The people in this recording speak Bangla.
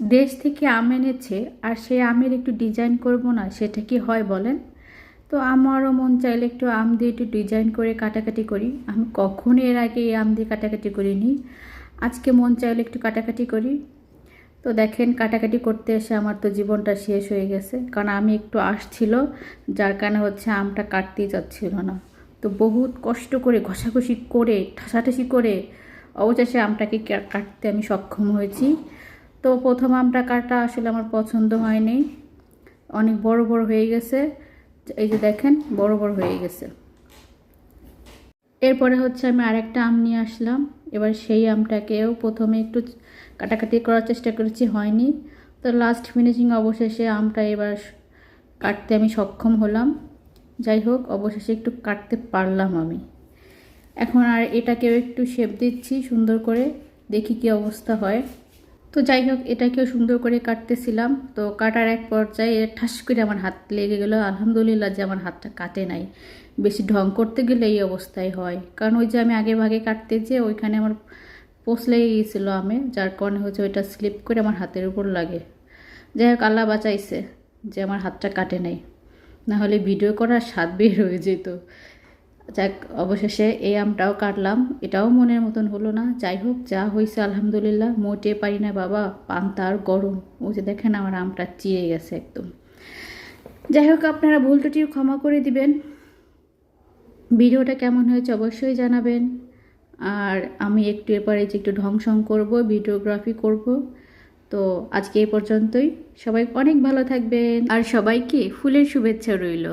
দেশ থেকে আম এনেছে আর সেই আমের একটু ডিজাইন করব না, সেটা কি হয় বলেন? তো আমারও মন চাইলে একটু আম দিয়ে একটু ডিজাইন করে কাটাকাটি করি। আমি কখনো এর আগে এই আম দিয়ে কাটাকাটি করিনি। আজকে মন চাইলে একটু কাটাকাটি করি। তো দেখেন, কাটাকাটি করতে এসে আমার তো জীবনটা শেষ হয়ে গেছে। কারণ আমি একটু আসছিল, যার কারণে হচ্ছে আমটা কাটতেই যাচ্ছিল না। তো বহুত কষ্ট করে, ঘষাঘষি করে, ঠাসাঠাসি করে অবশেষে আমটাকে কাটতে আমি সক্ষম হয়েছি। তো প্রথম আমটা কাটা আসলে আমার পছন্দ হয়নি। অনেক বড় বড় হয়ে গেছে। এই যে দেখেন, বড় বড় হয়ে গেছে। এরপরে হচ্ছে আমি আরেকটা আম নিয়ে আসলাম। এবার সেই আমটাকেও প্রথমে একটু কাটাকাটি করার চেষ্টা করেছি, হয়নি। তো লাস্ট ফিনিশিং অবশেষে আমটা এবার কাটতে আমি সক্ষম হলাম। যাই হোক, অবশেষে একটু কাটতে পারলাম আমি। এখন আর এটাকেও একটু শেপ দিচ্ছি সুন্দর করে, দেখি কি অবস্থা হয়। তো যাই হোক, এটাকেও সুন্দর করে কাটতেছিলাম। তো কাটার এক পর্যায়ে ঠাস করে আমার হাত লেগে গেল। আলহামদুলিল্লাহ যে আমার হাতটা কাটে নাই। বেশি ঢং করতে গেলে এই অবস্থায় হয়। কারণ ওই যে আমি আগে ভাগে কাটতে যে ওইখানে আমার পোষ লেগে গিয়েছিল আমে, যার কারণে হচ্ছে ওইটা স্লিপ করে আমার হাতের উপর লাগে। যাই হোক, আল্লাহ বাঁচাইছে যে আমার হাতটা কাটে নাই। না হলে ভিডিও করার স্বাদ বের হয়ে যেত। যাক, অবশেষে এই আমটাও কাটলাম। এটাও মনের মতন হলো না। যাই হোক, যা হয়েছে আলহামদুলিল্লাহ। মোটে পারি না বাবা পান্তা আর গরম। ওই যে দেখেন আমার আমটা চিয়ে গেছে একদম। যাই হোক, আপনারা ভুল ত্রুটিও ক্ষমা করে দিবেন। ভিডিওটা কেমন হয়েছে অবশ্যই জানাবেন। আর আমি একটু এরপরে যে একটু ঢংসং করব, ভিডিওগ্রাফি করব। তো আজকে এই পর্যন্তই। সবাই অনেক ভালো থাকবেন। আর সবাইকে ফুলের শুভেচ্ছা রইল।